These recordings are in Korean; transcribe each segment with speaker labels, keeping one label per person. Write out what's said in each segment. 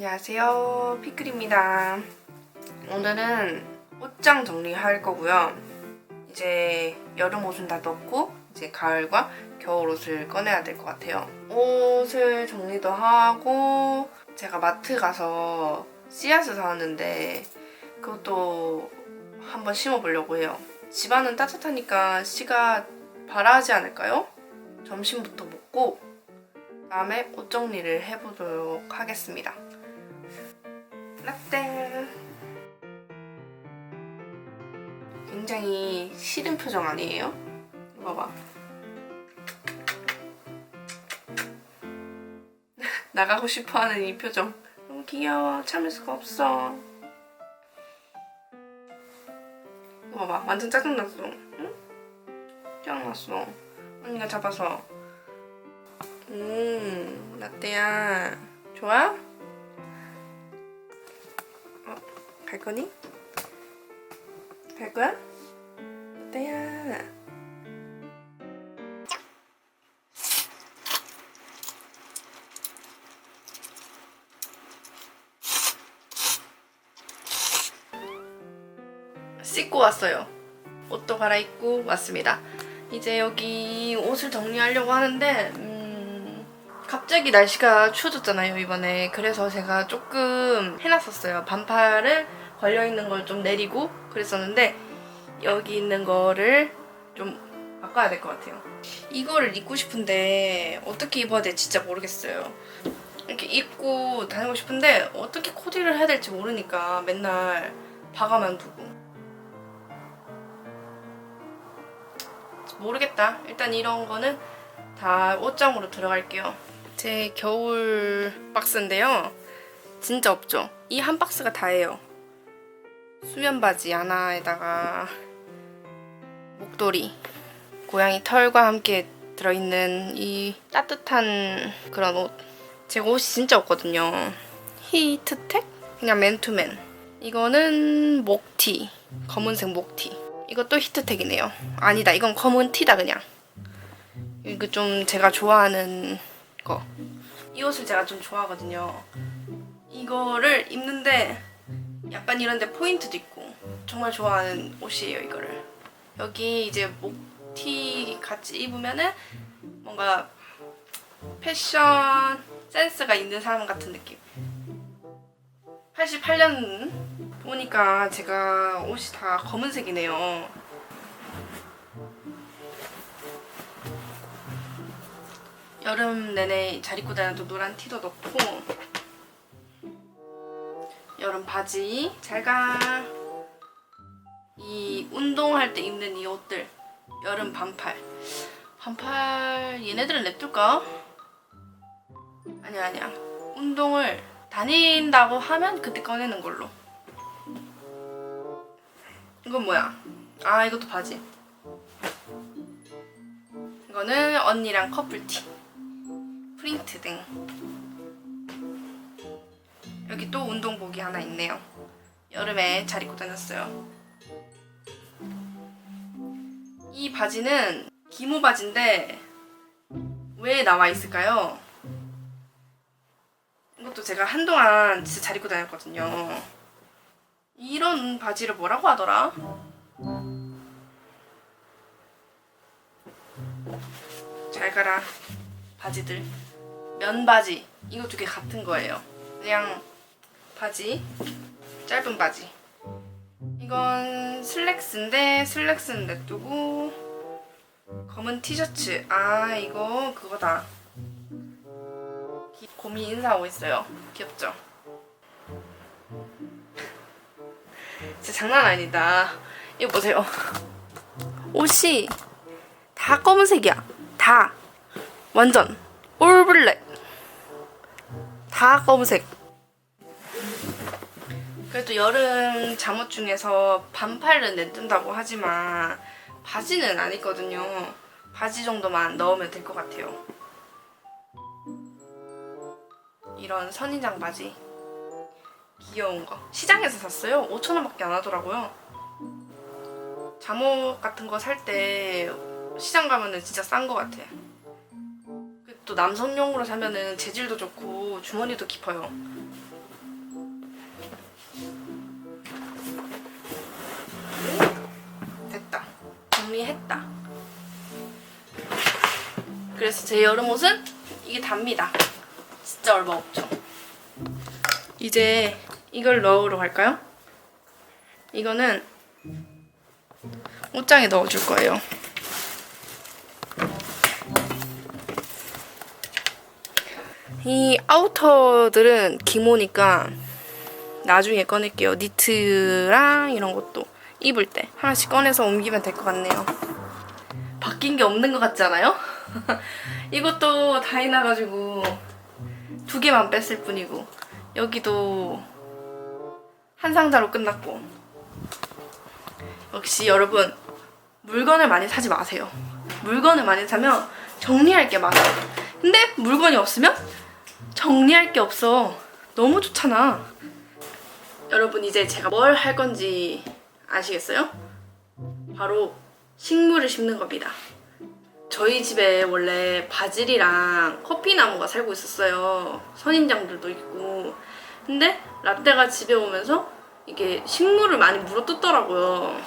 Speaker 1: 안녕하세요. 피클입니다. 오늘은 옷장 정리할 거고요. 이제 여름 옷은 다 넣고 이제 가을과 겨울 옷을 꺼내야 될 것 같아요. 옷을 정리도 하고 제가 마트 가서 씨앗을 사왔는데 그것도 한번 심어보려고 해요. 집안은 따뜻하니까 씨가 발아하지 않을까요? 점심부터 먹고 다음에 옷 정리를 해보도록 하겠습니다. 라떼. 굉장히 싫은 표정 아니에요? 이거 봐봐. 나가고 싶어하는 이 표정. 너무 귀여워. 참을 수가 없어. 이거 봐봐. 완전 짜증났어. 응? 짜증났어. 언니가 잡아서. 음, 라떼야. 좋아? 갈 거니? 갈 거야? 라떼야. 씻고 왔어요. 옷도 갈아입고 왔습니다. 이제 여기 옷을 정리하려고 하는데 음, 갑자기 날씨가 추워졌잖아요 이번에. 그래서 제가 조금 해놨었어요. 반팔을 걸려있는 걸 좀 내리고 그랬었는데 여기 있는 거를 좀 바꿔야 될 것 같아요. 이거를 입고 싶은데 어떻게 입어야 될지 진짜 모르겠어요. 이렇게 입고 다니고 싶은데 어떻게 코디를 해야 될지 모르니까 맨날 바가만 두고. 모르겠다. 일단 이런 거는 다 옷장으로 들어갈게요. 제 겨울 박스인데요. 진짜 없죠? 이 한 박스가 다예요. 수면 바지 하나에다가 목도리, 고양이 털과 함께 들어있는 이 따뜻한 그런 옷. 제가 옷이 진짜 없거든요. 히트텍? 그냥 맨투맨. 이거는 목티. 검은색 목티. 이것도 히트텍이네요. 아니다, 이건 검은 티다 그냥. 이거 좀 제가 좋아하는 거. 이 옷을 제가 좀 좋아하거든요. 이거를 입는데 약간 이런데 포인트도 있고 정말 좋아하는 옷이에요 이거를. 여기 이제 목티 같이 입으면은 뭔가 패션 센스가 있는 사람 같은 느낌. 88년 보니까 제가 옷이 다 검은색이네요. 여름 내내 잘 입고 다녀도 노란 티도 넣고. 여름 바지 잘가. 이 운동할 때 입는 이 옷들 여름 반팔. 반팔 얘네들은 냅둘까? 아니야 아니야. 운동을 다닌다고 하면 그때 꺼내는 걸로. 이건 뭐야? 아 이것도 바지. 이거는 언니랑 커플티 프린트 등 여기 또 운동복이 하나 있네요 여름에 잘 입고 다녔어요 이 바지는 기모 바지인데 왜 나와 있을까요? 이것도 제가 한동안 진짜 잘 입고 다녔거든요. 이런 바지를 뭐라고 하더라? 잘 가라 바지들 면 바지. 이거 두 개 같은 거예요. 그냥 바지. 짧은 바지. 이건 슬랙스인데 슬랙스는 냅두고 검은 티셔츠. 아 이거 그거다. 기- 곰이 인사하고 있어요. 귀엽죠? 진짜 장난 아니다. 이거 보세요. 옷이 다 검은색이야. 다. 완전. 올블랙 다 검은색 그래도 여름 잠옷 중에서 반팔은 냅둔다고 하지만 바지는 안 입거든요. 바지 정도만 넣으면 될 것 같아요. 이런 선인장 바지. 귀여운 거. 시장에서 샀어요. 5,000원밖에 안 하더라고요. 잠옷 같은 거 살 때 시장 가면은 진짜 싼 것 같아. 또 남성용으로 사면은 재질도 좋고 주머니도 깊어요. 됐다. 정리했다. 그래서 제 여름 옷은 이게 답니다. 진짜 얼마 없죠. 이제 이걸 넣으러 갈까요? 이거는 옷장에 넣어줄 거예요. 이 아우터들은 기모니까 나중에 꺼낼게요. 니트랑 이런 것도 입을 때 하나씩 꺼내서 옮기면 될 것 같네요. 바뀐 게 없는 것 같지 않아요? 이것도 다이나 가지고 두 개만 뺐을 뿐이고 여기도 한 상자로 끝났고 역시 여러분 물건을 많이 사지 마세요. 물건을 많이 사면 정리할 게 많아요. 근데 물건이 없으면 정리할 게 없어. 너무 좋잖아. 여러분 이제 제가 뭘 할 건지 아시겠어요? 바로 식물을 심는 겁니다. 저희 집에 원래 바질이랑 커피나무가 살고 있었어요. 선인장들도 있고. 근데 라떼가 집에 오면서 이게 식물을 많이 물어뜯더라고요.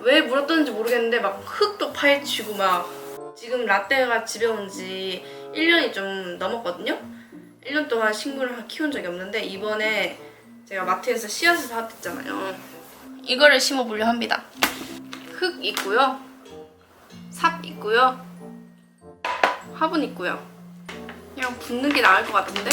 Speaker 1: 왜 물어뜯는지 모르겠는데 막 흙도 파헤치고 막 지금 라떼가 집에 온 지 1년이 좀 넘었거든요. 1년 동안 식물을 키운 적이 없는데 이번에 제가 마트에서 씨앗을 사왔잖아요. 이거를 심어보려 합니다. 흙 있고요. 삽 있고요. 화분 있고요. 그냥 붓는 게 나을 것 같은데?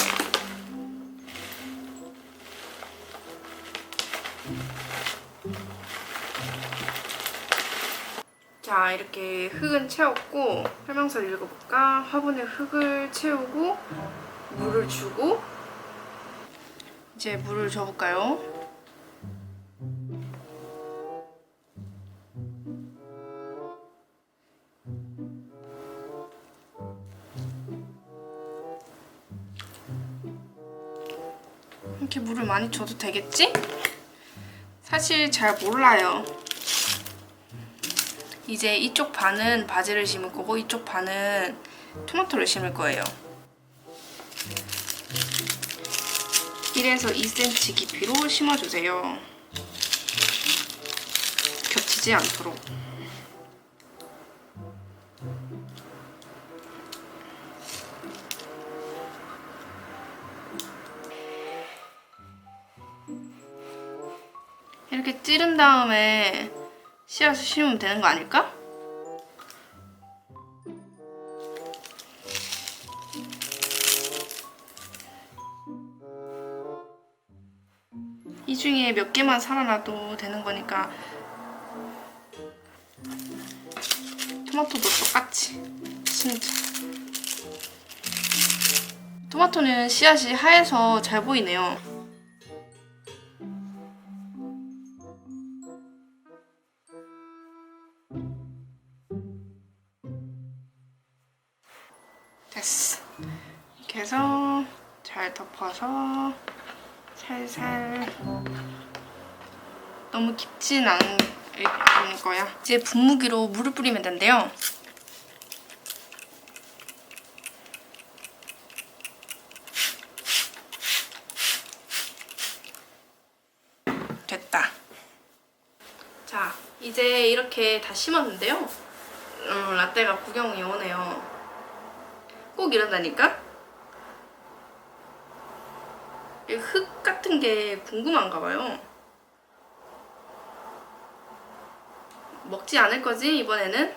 Speaker 1: 자, 이렇게 흙은 채웠고 설명서를 읽어볼까? 화분에 흙을 채우고 물을 주고 이제 물을 줘볼까요? 이렇게 물을 많이 줘도 되겠지? 사실 잘 몰라요. 이제 이쪽 반은 바지를 심을 거고 이쪽 반은 토마토를 심을 거예요. 1에서 2cm 깊이로 심어주세요. 겹치지 않도록. 이렇게 찌른 다음에 씨앗을 심으면 되는 거 아닐까? 이 중에 몇 개만 살아나도 되는 거니까 토마토도 똑같이 진짜 토마토는 씨앗이 하얘서 잘 보이네요 이렇게 해서 잘 덮어서 살살 너무 깊진 않은 않을 거야. 이제 분무기로 물을 뿌리면 된대요. 됐다. 자, 이제 이렇게 다 심었는데요. 음, 라떼가 구경이 오네요. 꼭 이런다니까? 이 흙 같은 게 궁금한가 봐요. 먹지 않을 거지 이번에는?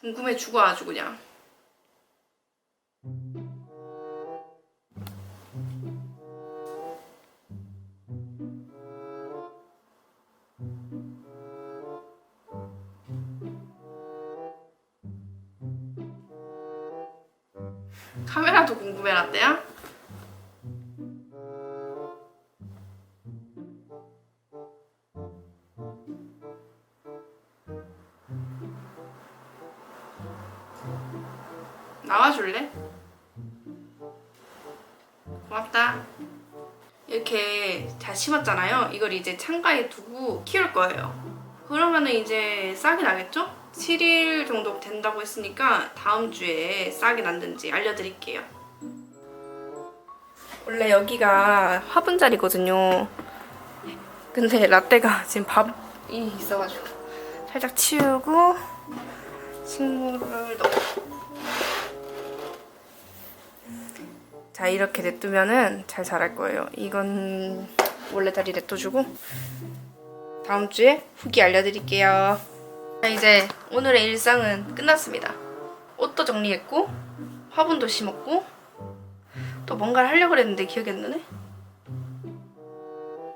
Speaker 1: 궁금해 죽어 아주 그냥. 카메라도 궁금해 라떼야? 나와줄래? 고맙다. 이렇게 잘 심었잖아요. 이걸 이제 창가에 두고 키울 거예요. 그러면은 이제 싹이 나겠죠? 7일 정도 된다고 했으니까 다음 주에 싹이 났는지 알려드릴게요. 원래 여기가 화분 자리거든요. 근데 라떼가 지금 밥 있어가지고 살짝 치우고 식물을 넣고 자 이렇게 냅두면은 잘 자랄 거예요. 이건 원래 다리 냅둬주고 다음 주에 후기 알려드릴게요. 자, 이제 오늘의 일상은 끝났습니다. 옷도 정리했고 화분도 심었고 또 뭔가를 하려고 했는데 기억이 안 나네.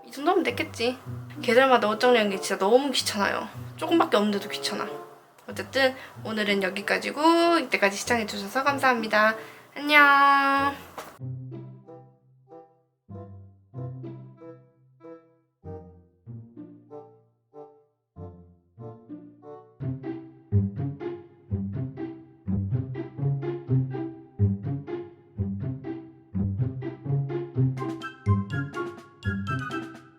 Speaker 1: 이 정도면 됐겠지. 계절마다 옷 정리하는 게 진짜 너무 귀찮아요. 조금밖에 없는데도 귀찮아. 어쨌든 오늘은 여기까지고 이때까지 시청해주셔서 감사합니다. 안녕.